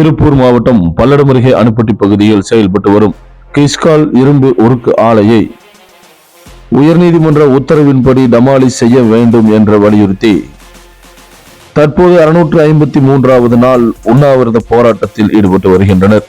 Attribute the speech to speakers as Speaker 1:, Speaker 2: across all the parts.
Speaker 1: திருப்பூர் மாவட்டம் பல்லடம் அருகே அணுப்பட்டி பகுதியில் செயல்பட்டு வரும் கிஸ்கால் இரும்பு உருக்கு ஆலையை உயர்நீதிமன்ற உத்தரவின்படி டமாலிஸ் செய்ய வேண்டும் என்று வலியுறுத்தி தற்போது அறுநூற்று ஐம்பத்தி மூன்றாவது நாள் உண்ணாவிரத போராட்டத்தில் ஈடுபட்டு வருகின்றனர்.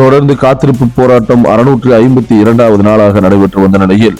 Speaker 1: தொடர்ந்து காத்திருப்பு போராட்டம் அறுநூற்று ஐம்பத்தி இரண்டாவது நாளாக நடைபெற்று வந்த நிலையில்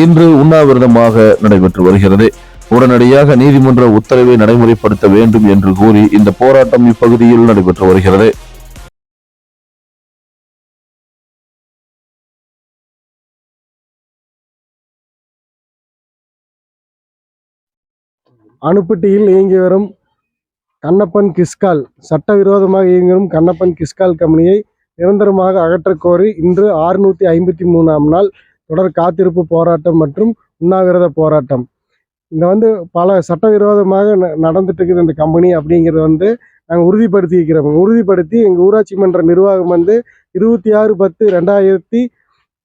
Speaker 1: இன்று உண்ணாவிரதமாக நடைபெற்று வருகிறது. உடனடியாக நீதிமன்ற உத்தரவை நடைமுறைப்படுத்த வேண்டும் என்று கூறி இந்த போராட்டம் இப்பகுதியில் நடைபெற்று வருகிறது.
Speaker 2: அணுப்பட்டியில் இயங்கி வரும் கண்ணப்பன் கிஸ்கால் சட்டவிரோதமாக இயங்கி வரும் கண்ணப்பன் கிஸ்கால் கம்பெனியை நிரந்தரமாக அகற்றக்கோரி இன்று ஆறுநூற்றி ஐம்பத்தி மூணாம் நாள் தொடர் காத்திருப்பு போராட்டம் மற்றும் உண்ணாவிரத போராட்டம். இந்த வந்து பல சட்டவிரோதமாக ந- நடந்துட்டு இருக்குது இந்த கம்பெனி அப்படிங்கிறத வந்து நாங்கள் உறுதிப்படுத்தி இருக்கிறோம் உறுதிப்படுத்தி எங்கள் ஊராட்சி மன்ற நிர்வாகம் வந்து இருபத்தி ஆறு பத்து ரெண்டாயிரத்தி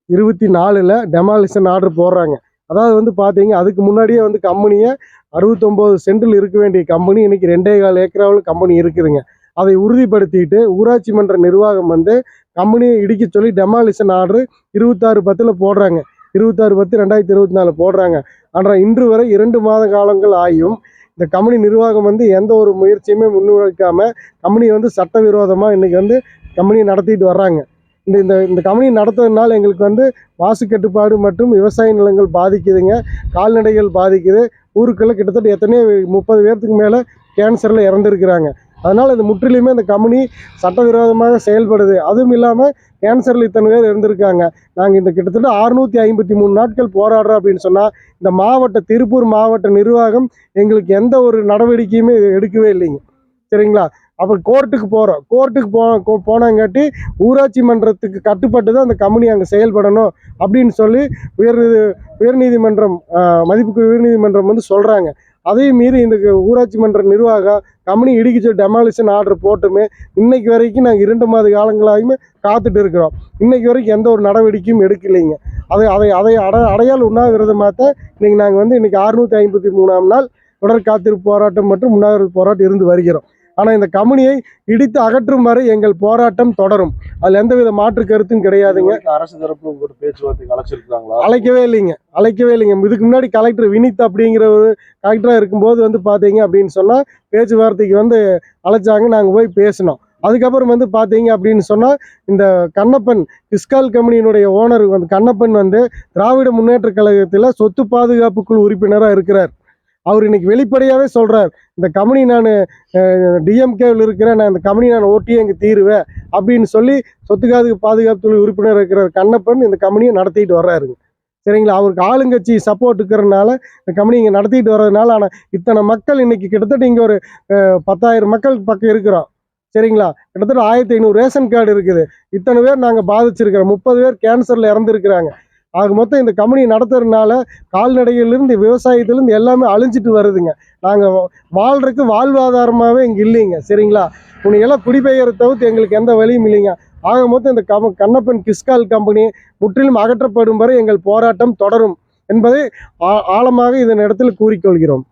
Speaker 2: இருபத்தி நாலில் டெமாலிஷன் ஆர்டர் போடுறாங்க. அதாவது வந்து பார்த்தீங்க அதுக்கு முன்னாடியே வந்து கம்பெனியை அறுபத்தொம்போது சென்டில் இருக்க வேண்டிய கம்பெனி இன்றைக்கி ரெண்டே கால் ஏக்கராவில் கம்பெனி இருக்குதுங்க. அதை உறுதிப்படுத்திட்டு ஊராட்சி மன்ற நிர்வாகம் வந்து கம்பெனியை இடிக்க சொல்லி டெமாலிஷன் ஆர்டர் இருபத்தாறு பத்தில் போடுறாங்க. இருபத்தாறு பத்து ரெண்டாயிரத்தி இருபத்தி நாலு போடுறாங்க. ஆனால் இன்று வரை இரண்டு மாத காலங்கள் ஆகியும் இந்த கம்பெனி நிர்வாகம் வந்து எந்த ஒரு முயற்சியுமே முன்வைக்காம கம்பெனி வந்து சட்டவிரோதமாக இன்றைக்கி வந்து கம்பெனியை நடத்திட்டு வர்றாங்க. இந்த இந்த இந்த கம்பெனி நடத்துறதுனால எங்களுக்கு வந்து மாசு கட்டுப்பாடு மற்றும் விவசாய நிலங்கள் பாதிக்குதுங்க. கால்நடைகள் பாதிக்குது. ஊருக்குள்ளே கிட்டத்தட்ட எத்தனையோ முப்பது பேர்த்துக்கு மேலே கேன்சரில் இறந்துருக்குறாங்க. அதனால் இது முற்றிலுமே இந்த கம்பெனி சட்டவிரோதமாக செயல்படுது. அதுவும் இல்லாமல் கேன்சரில் இத்தனை பேர் இருந்திருக்காங்க. நாங்கள் இந்த கிட்டத்தட்ட அறுநூற்றி ஐம்பத்தி மூணு நாட்கள் போராடுறோம் அப்படின்னு சொன்னால் இந்த மாவட்ட திருப்பூர் மாவட்ட நிர்வாகம் எங்களுக்கு எந்த ஒரு நடவடிக்கையுமே எடுக்கவே இல்லைங்க. சரிங்களா? அப்புறம் கோர்ட்டுக்கு போகிறோம் கோர்ட்டுக்கு போ போனங்காட்டி ஊராட்சி மன்றத்துக்கு கட்டுப்பட்டு தான் அந்த கம்பெனி அங்கே செயல்படணும் அப்படின்னு சொல்லி உயர் உயர்நீதிமன்றம் மதிப்புக்கு உயர்நீதிமன்றம் வந்து சொல்கிறாங்க அதையும் மீறி இந்த ஊராட்சி மன்ற நிர்வாகம் கம்பெனி இடிக்கிச்சு டெமாலிஷன் ஆர்டர் போட்டுமே இன்னைக்கு வரைக்கும் நாங்கள் இரண்டு மாத காலங்களாகியுமே காத்துட்டு இருக்கிறோம். இன்னைக்கு வரைக்கும் எந்த ஒரு நடவடிக்கையும் எடுக்கலைங்க. அதை அதை அதை அட அடையாள உண்ணாவிரதமாக தான் இன்னைக்கு நாங்கள் வந்து இன்னைக்கு அறுநூற்றி ஐம்பத்தி மூணாம் நாள் தொடர் காத்திருப்பு போராட்டம் மற்றும் உண்ணாவிரத போராட்டம் இருந்து வருகிறோம். ஆனால் இந்த கம்பெனியை இடித்து அகற்றும் வரை எங்கள் போராட்டம் தொடரும். அதில் எந்தவித மாற்று கருத்தும் கிடையாதுங்க.
Speaker 3: அரசு தரப்பு ஒரு பேச்சுவார்த்தைக்கு அழைச்சிருக்காங்களா
Speaker 2: அழைக்கவே இல்லைங்க. அழைக்கவே இல்லைங்க. இதுக்கு முன்னாடி கலெக்டர் வினித் அப்படிங்கிற ஒரு கலெக்டராக இருக்கும்போது வந்து பார்த்தீங்க அப்படின்னு சொன்னால் பேச்சுவார்த்தைக்கு வந்து அழைச்சாங்க. நாங்கள் போய் பேசினோம். அதுக்கப்புறம் வந்து பார்த்தீங்க அப்படின்னு சொன்னால் இந்த கண்ணப்பன் பிஸ்கால் கம்பெனியினுடைய ஓனர் வந்து கண்ணப்பன் வந்து திராவிட முன்னேற்ற கழகத்தில் சொத்து பாதுகாப்பு குழு உறுப்பினராக இருக்கிறார். அவர் இன்னைக்கு வெளிப்படையாகவே சொல்கிறார் இந்த கம்பெனி நான் டிஎம்கேவில் இருக்கிறேன் நான் இந்த கம்பெனி நான் ஓட்டியே இங்கே தீருவேன் அப்படின்னு சொல்லி சொத்துக்காது பாதுகாப்பு உறுப்பினர் இருக்கிற கண்ணப்பன் இந்த கம்பெனியை நடத்திட்டு வர்றாருங்க. சரிங்களா? அவருக்கு ஆளுங்கட்சி சப்போர்ட் இருக்கிறனால இந்த கம்பெனி இங்கே நடத்திட்டு வர்றதுனால ஆனால் இத்தனை மக்கள் இன்னைக்கு கிட்டத்தட்ட இங்கே ஒரு பத்தாயிரம் மக்கள் பக்கம் இருக்கிறோம். சரிங்களா? கிட்டத்தட்ட ஆயிரத்தி ஐநூறு ரேஷன் கார்டு இருக்குது. இத்தனை பேர் நாங்கள் பாதிச்சிருக்கிறோம். முப்பது பேர் கேன்சரில் இறந்துருக்குறாங்க. ஆக மொத்தம் இந்த கம்பெனி நடத்துறதுனால கால்நடைகள்லேருந்து விவசாயத்துலேருந்து எல்லாமே அழிஞ்சிட்டு வருதுங்க. நாங்கள் வாழ்றதுக்கு வாழ்வாதாரமாகவே இங்கே இல்லைங்க சரிங்களா? உன்னையெல்லாம் குடிபெயரை தவிர்த்து எங்களுக்கு எந்த வழியும் இல்லைங்க. ஆக மொத்தம் இந்த கம் கண்ணப்பன் கிஸ்கால் கம்பெனி முற்றிலும் அகற்றப்படும் வரை எங்கள் போராட்டம் தொடரும் என்பதை ஆ- ஆழமாக இதன் இடத்தில் கூறிக்கொள்கிறோம்.